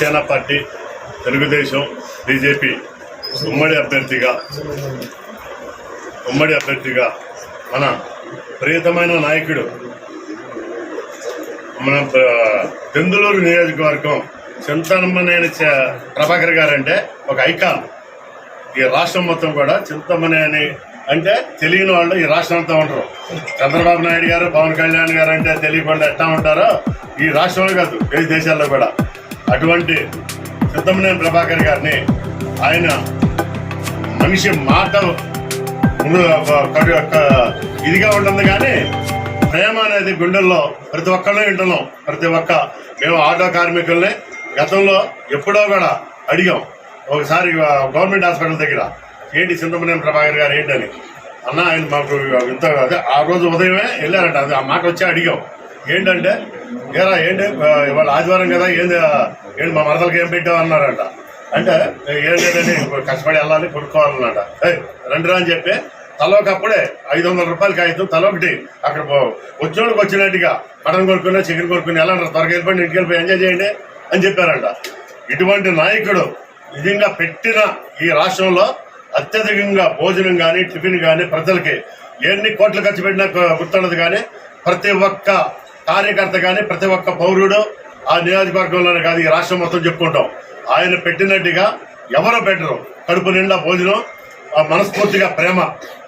జన party Telugu Desam BJP ఉమ్మడి అభ్యర్థిగా ఉమ్మడి అభ్యర్థిగా మన ప్రియతమైన నాయకుడు మన దెందులూరు నియోజకవర్గం చింతనమ్మనేని చ- ప్రభాకర్ గారు అంటే ఒక ఐకాన్. ఈ రాష్ట్రం మొత్తం కూడా చింతమనేని అంటే తెలియని వాళ్ళు ఈ రాష్ట్రం అంతా ఉంటారు. చంద్రబాబు నాయుడు గారు పవన్ కళ్యాణ్ గారు అంటే తెలియకుండా ఎట్టా ఉంటారో ఈ రాష్ట్రంలో కాదు దేశ దేశాల్లో కూడా. అటువంటి సిద్ధమనేని ప్రభాకర్ గారిని ఆయన మనిషి మాట ముందు ఒక- ఇదిగా ఉంటుంది కానీ ప్రేమ అనేది గుండెల్లో ప్రతి ఒక్కళ్ళు వింటున్నాం. ప్రతి ఒక్క మేము ఆటో కార్మికుల్ని గతంలో ఎప్పుడో కూడా అడిగాం. ఒకసారి గవర్నమెంట్ హాస్పిటల్ దగ్గర ఏంటి చింతమనేని ప్రభాకర్ గారు ఏంటని? అన్న ఆయన మాకు ఇంత అదే ఆ రోజు ఉదయమే వెళ్ళారంట. అది ఆ మాట వచ్చి అడిగాం. ఏంటంటే ఏరా ఏంటి? ఇవాళ ఆదివారం కదా ఏంది ఏంటి మా మరదలకి ఏం పెట్టావు? అన్నారంట. అంటే ఏంటంటే కష్టపడి వెళ్ళాలి కొనుక్కోవాలన్నట. రండిరా అని చెప్పి తలోకప్పుడే ఐదు వందల రూపాయలకి ఐదు తలోకటి అక్కడ పో- వచ్చినట్టుగా మటన్ కొనుక్కున్నా చికెన్ కొనుక్కున్నా ఎలా అంటారు త్వరగా వెళ్ళిపోయి ఇంటికి వెళ్ళిపోయి ఎంజాయ్ చేయండి అని చెప్పారంట. ఇటువంటి నాయకుడు నిజంగా పెట్టిన ఈ రాష్ట్రంలో అత్యధికంగా భోజనం కానీ టిఫిన్ కానీ ప్రజలకి ఎన్ని కోట్లు ఖర్చు పెట్టినా గుర్తుండదు కానీ ప్రతి ఒక్క కార్యకర్త కానీ ప్రతి ఒక్క పౌరుడు ఆ నియోజకవర్గంలోనే కాదు ఈ రాష్ట్రం మొత్తం చెప్పుకుంటాం. ఆయన పెట్టినట్టుగా ఎవరు పెట్టరు. కడుపు నిండా భోజనం ఆ మనస్ఫూర్తిగా ప్రేమ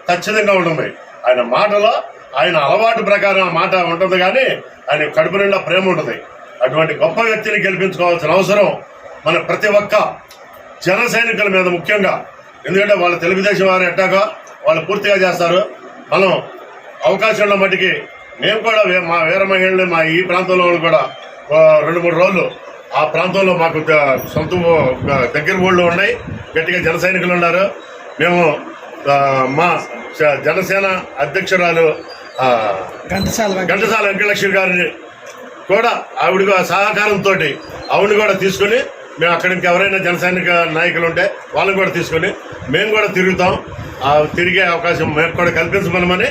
ఖచ్చితంగా ఉంటుంది. ఆయన మాటలో ఆయన అలవాటు ప్రకారం మాట ఉంటుంది కానీ ఆయన కడుపు నిండా ప్రేమ ఉంటుంది. అటువంటి గొప్ప వ్యక్తిని గెలిపించుకోవాల్సిన అవసరం మన ప్రతి ఒక్క జన మీద ముఖ్యంగా ఎందుకంటే వాళ్ళ తెలుగుదేశం వారు ఎట్టాగా వాళ్ళు పూర్తిగా చేస్తారు. మనం అవకాశం ఉన్న మట్టికి మేము కూడా మా వీర మహిళలు మా ఈ ప్రాంతంలో కూడా రెండు మూడు రోజులు ఆ ప్రాంతంలో మాకు సొంత దగ్గర ఊళ్ళో ఉన్నాయి. గట్టిగా జన సైనికులు ఉన్నారు. మేము మా జనసేన అధ్యక్షురాలు ఘంటసాల ఘంటసాల వెంకటలక్ష్మి గారిని కూడా ఆవిడ సహకారంతో ఆవిడని కూడా తీసుకుని మేము అక్కడి నుంచి ఎవరైనా జన సైనిక నాయకులు ఉంటే వాళ్ళని కూడా తీసుకుని మేము కూడా తిరుగుతాం. ఆ తిరిగే అవకాశం మేము కూడా కల్పించమనమని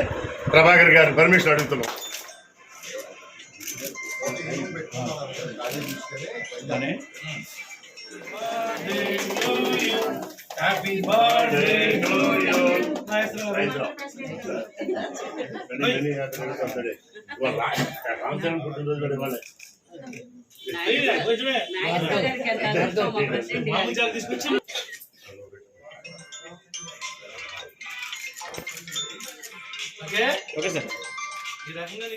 ప్రభాకర్ గారిని పర్మిషన్ అడుగుతున్నాం. రామచంద్ర పుట్టినరోజు కూడా ఇవ్వాలి ఓకే. సార్. ఈ రకంగా